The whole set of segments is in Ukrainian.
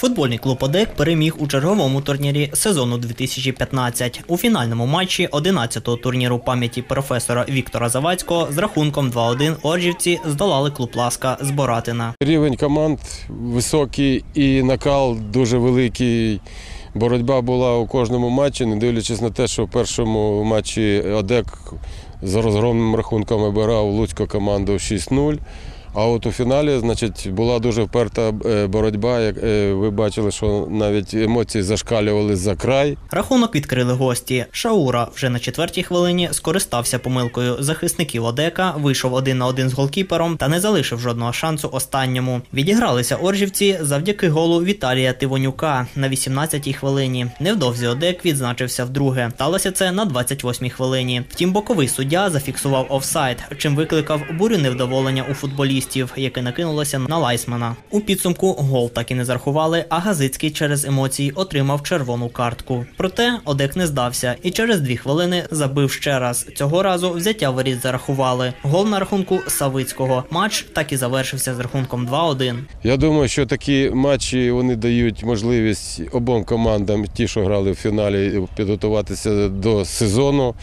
Футбольний клуб ОДЕК переміг у черговому турнірі сезону 2015. У фінальному матчі 11-го турніру пам'яті професора Віктора Завадського з рахунком 2-1 Оржівці здолали клуб Ласка з Боратина. Рівень команд високий і накал дуже великий. Боротьба була у кожному матчі, не дивлячись на те, що в першому матчі ОДЕК з розгромним рахунком обирав Луцьку команду 6-0. А от у фіналі, значить, була дуже вперта е, боротьба. Як е, ви бачили, що навіть емоції зашкалювали за край. Рахунок відкрили гості. Шаура вже на четвертій хвилині скористався помилкою захисників Одека, вийшов один на один з голкіпером та не залишив жодного шансу останньому. Відігралися оржівці завдяки голу Віталія Тивонюка на 18-й хвилині. Невдовзі Одек відзначився вдруге. Сталося це на 28-й хвилині. Втім, боковий суддя зафіксував офсайд, чим викликав бурю невдоволення у футболістів, яке накинулося на Лайсмана. У підсумку гол так і не зарахували, а Газицький через емоції отримав червону картку. Проте Одек не здався і через дві хвилини забив ще раз. Цього разу взяття воріт зарахували. Гол на рахунку Савицького. Матч так і завершився з рахунком 2-1. Я думаю, що такі матчі вони дають можливість обом командам, ті, що грали в фіналі, підготуватися до сезону.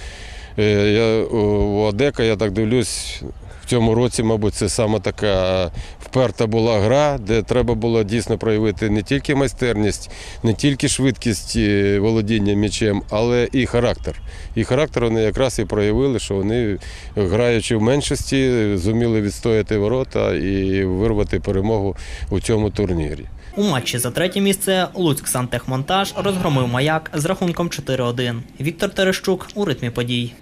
Е, Я у Одека, я так дивлюсь. В цьому році, мабуть, це саме така вперта була гра, де треба було дійсно проявити не тільки майстерність, не тільки швидкість е, володіння м'ячем, але і характер. І характер вони якраз і проявили, що вони, граючи в меншості, зуміли відстояти ворота і вирвати перемогу у цьому турнірі. У матчі за третє місце Луцьк Сантехмонтаж розгромив маяк з рахунком 4-1. Віктор Терещук у ритмі подій.